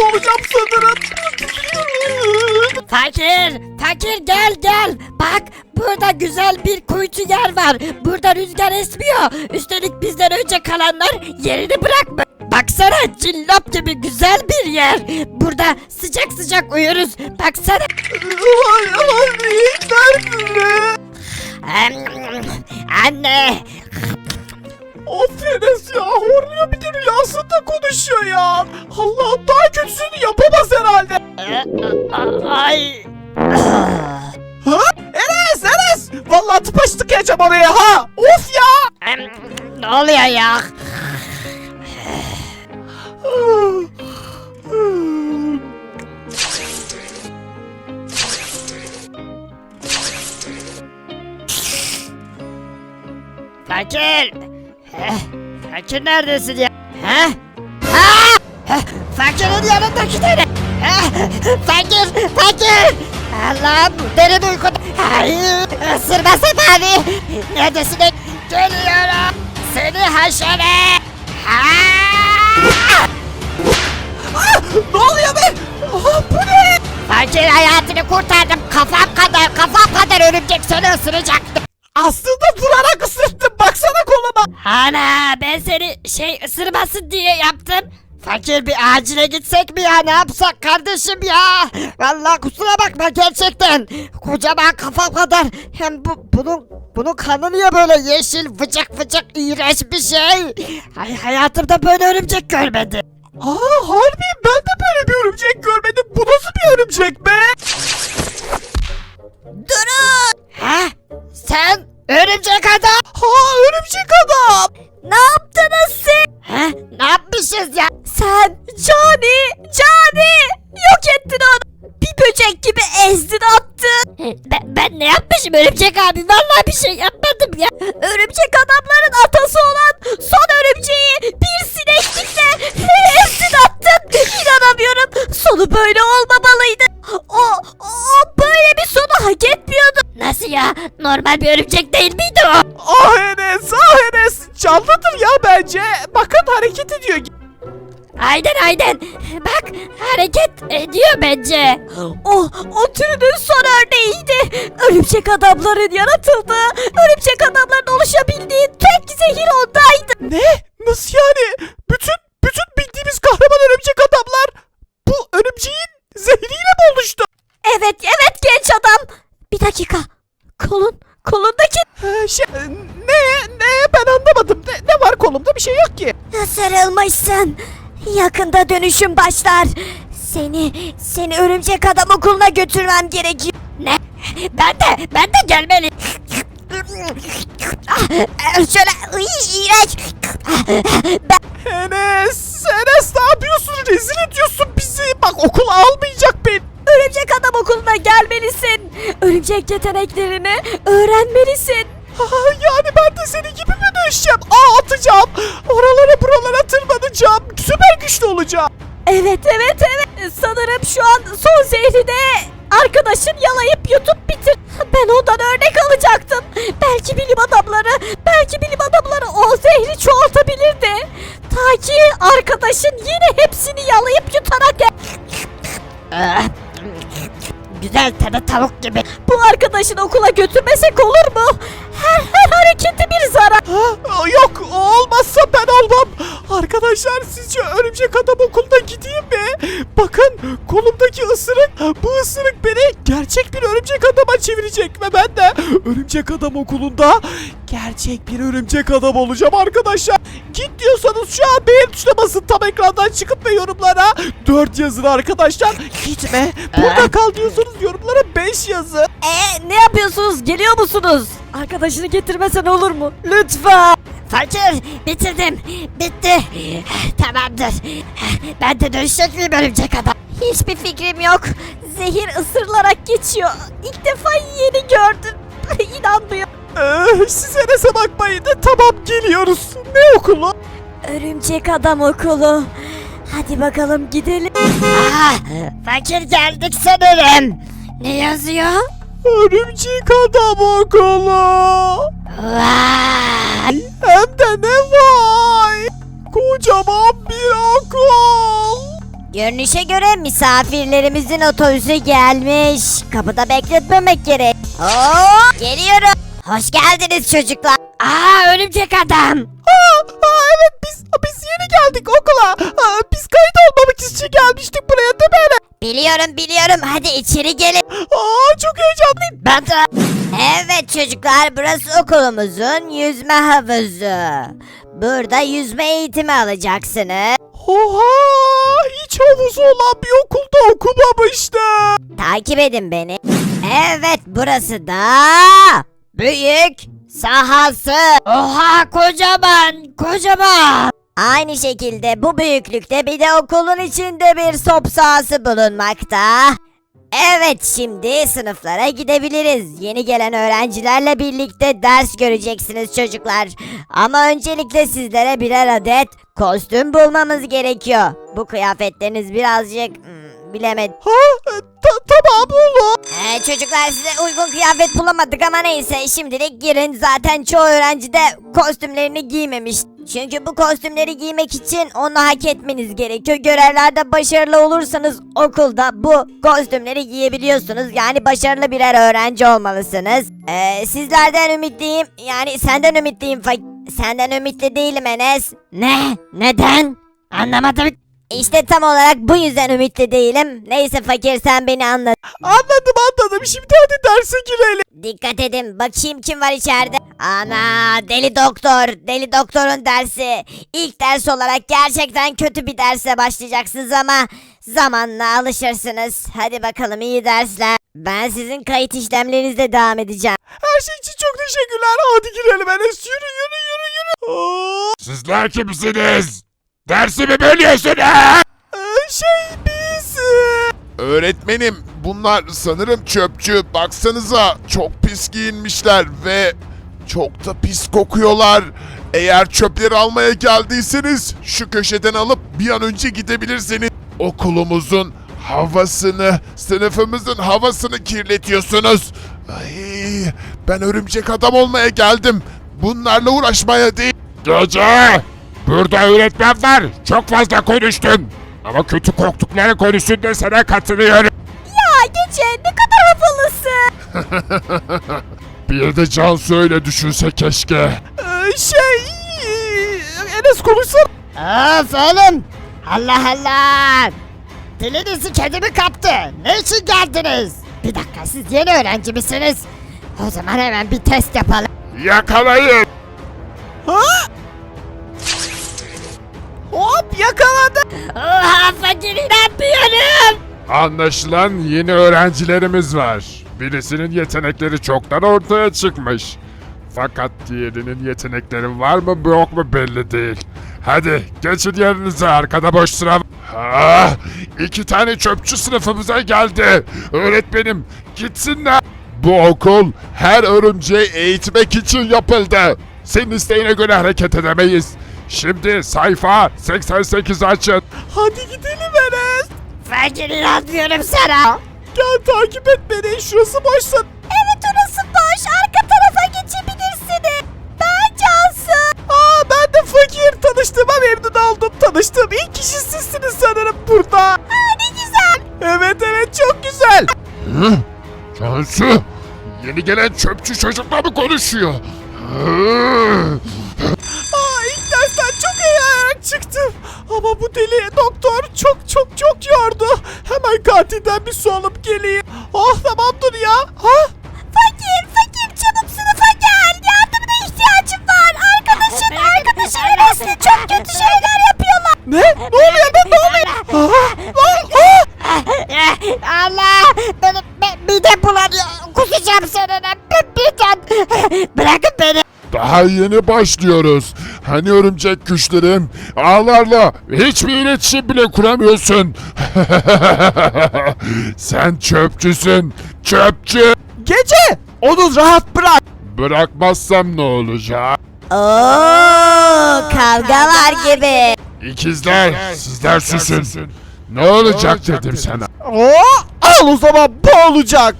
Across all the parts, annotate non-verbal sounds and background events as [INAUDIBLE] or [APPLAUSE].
olacağım sanırım. Fakir, fakir gel gel. Bak burada güzel bir kuytu yer var. Burada rüzgar esmiyor. Üstelik bizden önce kalanlar yerini bırakma. Baksana cillop gibi güzel bir yer. Burada sıcak sıcak uyuruz. Baksana. Ay ay nerede? Anne. Of Enes ya horluyor bir de rüyasında konuşuyor ya. Allah'ım daha kötüsünü yapamaz herhalde. Ay. Ha? Enes Enes. Vallahi tıpaştık yiyeceğim oraya ha. Of ya. Ne oluyor ya? Fakir. Eh, Fakir neredesin ya? Ha? Aa! Eh, Fakirin yanındaki tane. Eh, Fakir, fakir. Allah'ım derin uykuda. Hayır, ısırmasın abi. Neredesin? Geliyorum. Seni haşere. Ha! Ah, ne oluyor be? Bu ne? Fakir hayatını kurtardım. Kafam kadar, kafam kadar örümcek seni ısıracaktı. Aslında vurarak ısırttım. Baksana koluma. Ana ben seni şey ısırmasın diye yaptım. Fakir bir acile gitsek mi ya ne yapsak kardeşim ya? Vallahi kusura bakma gerçekten. Kocaman kafam kadar. Hem bu bunun bunun kanı niye böyle yeşil vıcık vıcık iğrenç bir şey? Ay hayatımda böyle örümcek görmedim. Aa harbi ben de böyle bir örümcek görmedim. Bu nasıl bir örümcek be? Durun! Ha? Sen Sonu böyle olmamalıydı. O, o böyle bir sonu hak etmiyordu. Nasıl ya? Normal bir örümcek değil miydi o? Ah Enes ah Enes. Canlıdır ya bence. Bakın hareket ediyor. Aynen aynen. Bak hareket ediyor bence. O, o türünün son örneğiydi. Örümcek adamların yaratıldığı, örümcek adamların oluşabildiği tek zehir ondaydı. Ne? Nasıl yani? Bütün bütün bildiğimiz kahraman örümcek adamlar bu örümceğin zehriyle mi oluştu? Evet, evet genç adam. Bir dakika. Kolun, kolundaki... Ha, şey, ne? Ne? Ben anlamadım. Ne, ne var kolumda? Bir şey yok ki. Sarılmışsın. Yakında dönüşüm başlar. Seni, seni örümcek adam okuluna götürmem gerekiyor. Ne? Ben de ben de gelmeli. Ah, şöyle, iy, iğrenç. Ben, Enes, Enes ne yapıyorsun? Rezil ediyorsun bizi. Bak okul almayacak beni. örümcek adam okuluna gelmelisin. Örümcek yeteneklerini öğrenmelisin. Ha, yani ben de senin gibi mi dönüşeceğim? Aa atacağım. Oralara buralara tırmanacağım. Süper güçlü olacağım. Evet evet evet. Sanırım şu an son zehri de arkadaşın yalayıp yutup bitir. Ben ondan örnek alacaktım. Belki bilim adamları, belki bilim adamları o zehri çoğaltabilirdi. Ta ki arkadaşın yine hepsini yalayıp yutarak Ah, Güzel tadı tavuk gibi. bu arkadaşın okula götürmesek olur mu? Her hareketi bir zarar. Ha, yok o olmazsa ben olmam. Arkadaşlar sizce örümcek adam okuluna gideyim mi? Bakın kolumdaki ısırık bu ısırık beni gerçek bir örümcek adama çevirecek ve ben de örümcek adam okulunda gerçek bir örümcek adam olacağım arkadaşlar. Git diyorsanız şu an beğen tuşuna basın tam ekrandan çıkıp ve yorumlara 4 yazın arkadaşlar. Gitme burada kal diyorsanız yorumlara 5 yazın. Ee, ne yapıyorsunuz? Geliyor musunuz? Arkadaşını getirmesen olur mu? Lütfen. Fakir bitirdim. Bitti. Tamamdır. Ben de dönüşecek miyim örümcek adam? Hiçbir fikrim yok. Zehir ısırılarak geçiyor. İlk defa yeni gördüm. [LAUGHS] İnanmıyorum. Ee, siz Enes'e bakmayın. Tamam geliyoruz. Ne okulu? Örümcek adam okulu. Hadi bakalım gidelim. Ah, fakir geldik sanırım. Ne yazıyor? Örümcek adam okulu. Vay. Hem de ne vay. Kocaman bir okul. Görünüşe göre misafirlerimizin otobüsü gelmiş. Kapıda bekletmemek gerek. Oo, geliyorum. Hoş geldiniz çocuklar. Aa örümcek adam. Aa, aa, evet biz biz yeni geldik okula. Aa, biz kayıt olmamak için gelmiştik buraya değil mi? Biliyorum biliyorum hadi içeri gelin. Aa, çok heyecanlıyım. Ben de... Evet çocuklar burası okulumuzun yüzme havuzu. Burada yüzme eğitimi alacaksınız. Oha hiç havuzu olan bir okulda okumamıştım. Takip edin beni. Evet burası da büyük sahası. Oha kocaman kocaman. Aynı şekilde bu büyüklükte bir de okulun içinde bir top sahası bulunmakta. Evet şimdi sınıflara gidebiliriz. Yeni gelen öğrencilerle birlikte ders göreceksiniz çocuklar. Ama öncelikle sizlere birer adet kostüm bulmamız gerekiyor. Bu kıyafetleriniz birazcık hmm, bilemedim. Ha e, ta- tamam oğlum. Ee, çocuklar size uygun kıyafet bulamadık ama neyse şimdilik girin. Zaten çoğu öğrenci de kostümlerini giymemiş. Çünkü bu kostümleri giymek için onu hak etmeniz gerekiyor. Görevlerde başarılı olursanız okulda bu kostümleri giyebiliyorsunuz. Yani başarılı birer öğrenci olmalısınız. Ee, sizlerden ümitliyim. Yani senden ümitliyim. Senden ümitli değilim Enes. Ne? Neden? Anlamadım. İşte tam olarak bu yüzden ümitli değilim. Neyse fakir sen beni anla. Anladım anladım şimdi hadi derse girelim. Dikkat edin bakayım kim var içeride. Ana deli doktor. Deli doktorun dersi. İlk ders olarak gerçekten kötü bir derse başlayacaksınız ama zamanla alışırsınız. Hadi bakalım iyi dersler. Ben sizin kayıt işlemlerinizle devam edeceğim. Her şey için çok teşekkürler. Hadi girelim Enes yürü yürü yürü yürü. Aa, Sizler kimsiniz? Dersimi bölüyorsunuz. e, şey biz... Öğretmenim bunlar sanırım çöpçü. Baksanıza çok pis giyinmişler ve çok da pis kokuyorlar. Eğer çöpleri almaya geldiyseniz şu köşeden alıp bir an önce gidebilirsiniz. Okulumuzun havasını, sınıfımızın havasını kirletiyorsunuz. Ay, ben örümcek adam olmaya geldim. Bunlarla uğraşmaya değil. Gece! Burada öğretmen var. Çok fazla konuştun. Ama kötü koktukları konusunda sana katılıyorum. Ya Gece ne kadar havalısın. [LAUGHS] Bir de Cansu öyle düşünse keşke. e, şey... Enes konuşsana. Of oğlum. Allah Allah. Dilinizi kedimi kaptı. Ne için geldiniz? Bir dakika siz yeni öğrenci misiniz? O zaman hemen bir test yapalım. Yakalayın. İnanmıyorum. Anlaşılan yeni öğrencilerimiz var. Birisinin yetenekleri çoktan ortaya çıkmış. Fakat diğerinin yetenekleri var mı yok mu belli değil. Hadi geçin yerinize arkada boş sıra. Ah, iki tane çöpçü sınıfımıza geldi. Öğretmenim gitsinler. Bu okul her örümceği eğitmek için yapıldı. Senin isteğine göre hareket edemeyiz. Şimdi sayfa 88 açın. Hadi gidelim Enes. Fakir inanmıyorum sana. Gel takip et beni. Şurası boşsa. Evet orası boş. Arka tarafa geçebilirsiniz. Ben Cansu. Aa ben de fakir. Tanıştığıma memnun oldum. Tanıştığım ilk kişi sizsiniz sanırım burada. Aa, ne güzel. Evet evet çok güzel. Hı? Cansu, yeni gelen çöpçü çocukla mı konuşuyor? Hı? Aa ilk dersten çok çıktım. Ama bu deli doktor çok çok çok yordu. Hemen kantinden bir su alıp geleyim. Oh tamam dur ya. Ha? Fakir fakir çabuk sınıfa gel. Yardımına ihtiyacım var. Arkadaşın arkadaşın Enes'le çok kötü şeyler yapıyorlar. Ne? Ne oluyor be? Ne oluyor? Aa, aa. Allah benim be, midem bulanıyor. Kusacağım seninle. Bırakın beni. Daha yeni başlıyoruz. Hani örümcek güçlerim? Ağlarla hiçbir iletişim bile kuramıyorsun. [LAUGHS] Sen çöpçüsün. Çöpçü. Gece. Onu rahat bırak. Bırakmazsam ne olacak? Oo, kavga var gibi. İkizler, sizler susun. Ne olacak dedim sana. Oo, al o zaman bu olacak.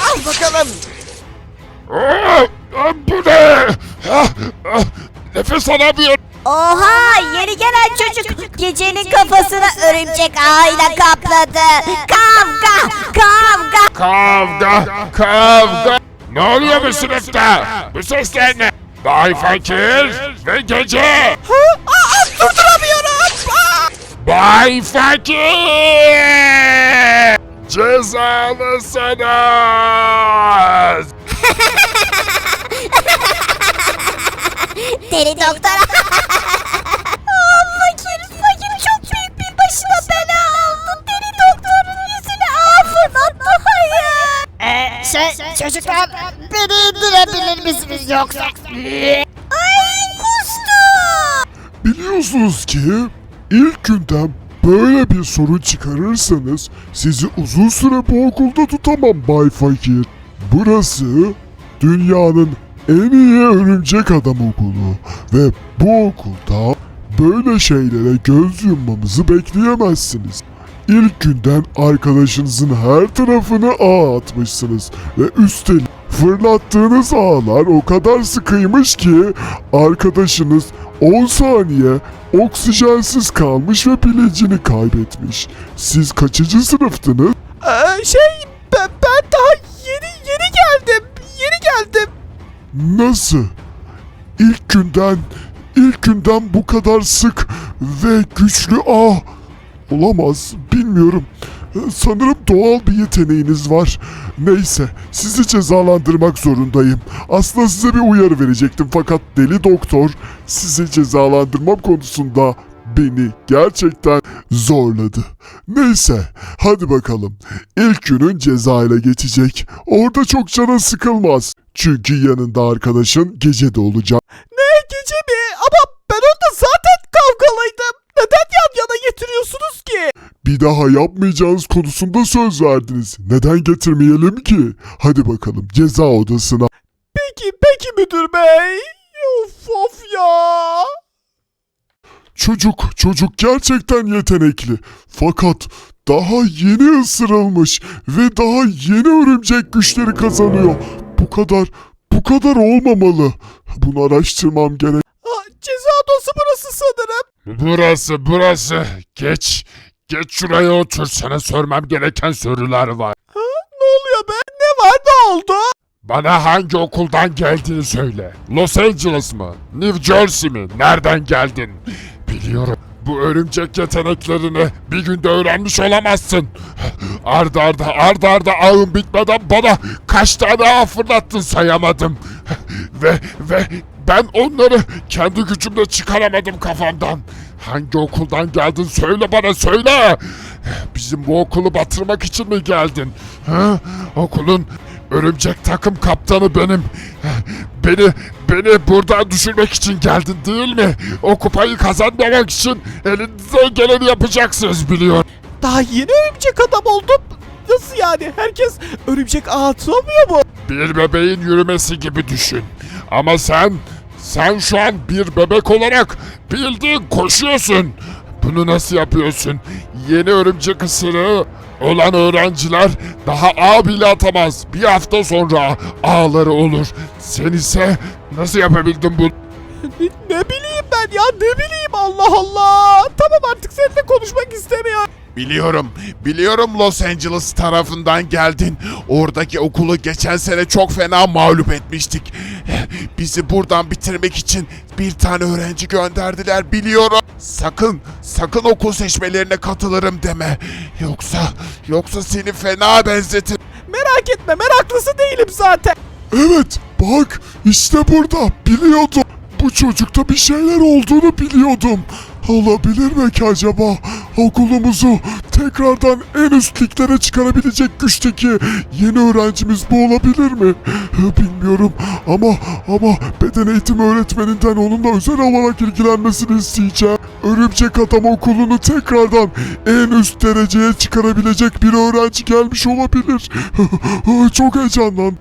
Al bakalım. Aa, bu ne? Ah, ah, nefes alamıyorum. Oha yeni gelen çocuk gecenin kafasına örümcek ağıyla kapladı. Kavga kavga. Kavga, kavga. Ne oluyor bu sınıfta? Bu sesler ne? Bay Fakir ve Gece. Durduramıyorum. Aa! Bay Fakir! Cezalısınız! Deli doktor. fakir fakir çok büyük bir başına bela aldı. Deli doktorun yüzüne fırlattı. Hayır. Ee, şey çocuklar beni indirebilir misiniz yoksa? Ay kustu. Biliyorsunuz ki ilk günden böyle bir sorun çıkarırsanız sizi uzun süre bu okulda tutamam Bay Fakir. Burası dünyanın en iyi örümcek adam okulu ve bu okulda böyle şeylere göz yummamızı bekleyemezsiniz. İlk günden arkadaşınızın her tarafını ağ atmışsınız ve üstelik fırlattığınız ağlar o kadar sıkıymış ki arkadaşınız 10 saniye oksijensiz kalmış ve bilincini kaybetmiş. Siz kaçıncı sınıftınız? Ee, şey ben, ben daha yeni yeni geldim. Yeni geldim. Nasıl? İlk günden, ilk günden bu kadar sık ve güçlü ah olamaz bilmiyorum. Sanırım doğal bir yeteneğiniz var. Neyse, sizi cezalandırmak zorundayım. Aslında size bir uyarı verecektim fakat deli doktor sizi cezalandırmam konusunda beni gerçekten zorladı. Neyse, hadi bakalım. İlk günün cezayla geçecek. Orada çok canın sıkılmaz. Çünkü yanında arkadaşın gece de olacak. Ne gece mi? Ama ben onda zaten kavgalıydım. Neden yan yana getiriyorsunuz ki? Bir daha yapmayacağınız konusunda söz verdiniz. Neden getirmeyelim ki? Hadi bakalım ceza odasına. Peki peki müdür bey. Of of ya. Çocuk, çocuk gerçekten yetenekli. Fakat daha yeni ısırılmış ve daha yeni örümcek güçleri kazanıyor. Bu kadar, bu kadar olmamalı. Bunu araştırmam gerek. Ha, ceza odası burası sanırım. Burası, burası. Geç, geç şuraya otur. Sana sormam gereken sorular var. Ne oluyor be? Ne var ne oldu? Bana hangi okuldan geldiğini söyle. Los Angeles mı? New Jersey mi? Nereden geldin? Biliyorum. Bu örümcek yeteneklerini bir günde öğrenmiş olamazsın. Arda arda arda arda ağın bitmeden bana kaç tane ağ fırlattın sayamadım. ve ve ben onları kendi gücümle çıkaramadım kafamdan. Hangi okuldan geldin söyle bana söyle. Bizim bu okulu batırmak için mi geldin? Ha? Okulun örümcek takım kaptanı benim. Beni beni buradan düşürmek için geldin değil mi? O kupayı kazanmamak için elinizden geleni yapacaksınız biliyorum. Daha yeni örümcek adam oldum. Nasıl yani? Herkes örümcek ağ atamıyor mu? Bir bebeğin yürümesi gibi düşün. Ama sen, sen şu an bir bebek olarak bildiğin koşuyorsun. Bunu nasıl yapıyorsun? Yeni örümcek ısırığı olan öğrenciler daha ağ bile atamaz. Bir hafta sonra ağları olur. Sen ise nasıl yapabildin bunu? Ne, ne bileyim ben ya ne bileyim Allah Allah. Tamam artık seninle konuşmak istemiyorum. Biliyorum, biliyorum Los Angeles tarafından geldin. Oradaki okulu geçen sene çok fena mağlup etmiştik. Bizi buradan bitirmek için bir tane öğrenci gönderdiler biliyorum. Sakın, sakın okul seçmelerine katılırım deme. Yoksa, yoksa seni fena benzetir. Merak etme meraklısı değilim zaten. Evet, bak işte burada. Biliyordum. Bu çocukta bir şeyler olduğunu biliyordum. Olabilir mi ki acaba? Okulumuzu tekrardan en üst liglere çıkarabilecek güçteki yeni öğrencimiz bu olabilir mi? Bilmiyorum ama ama beden eğitimi öğretmeninden onunla özel olarak ilgilenmesini isteyeceğim. Örümcek Adam okulunu tekrardan en üst dereceye çıkarabilecek bir öğrenci gelmiş olabilir. Çok heyecanlandım.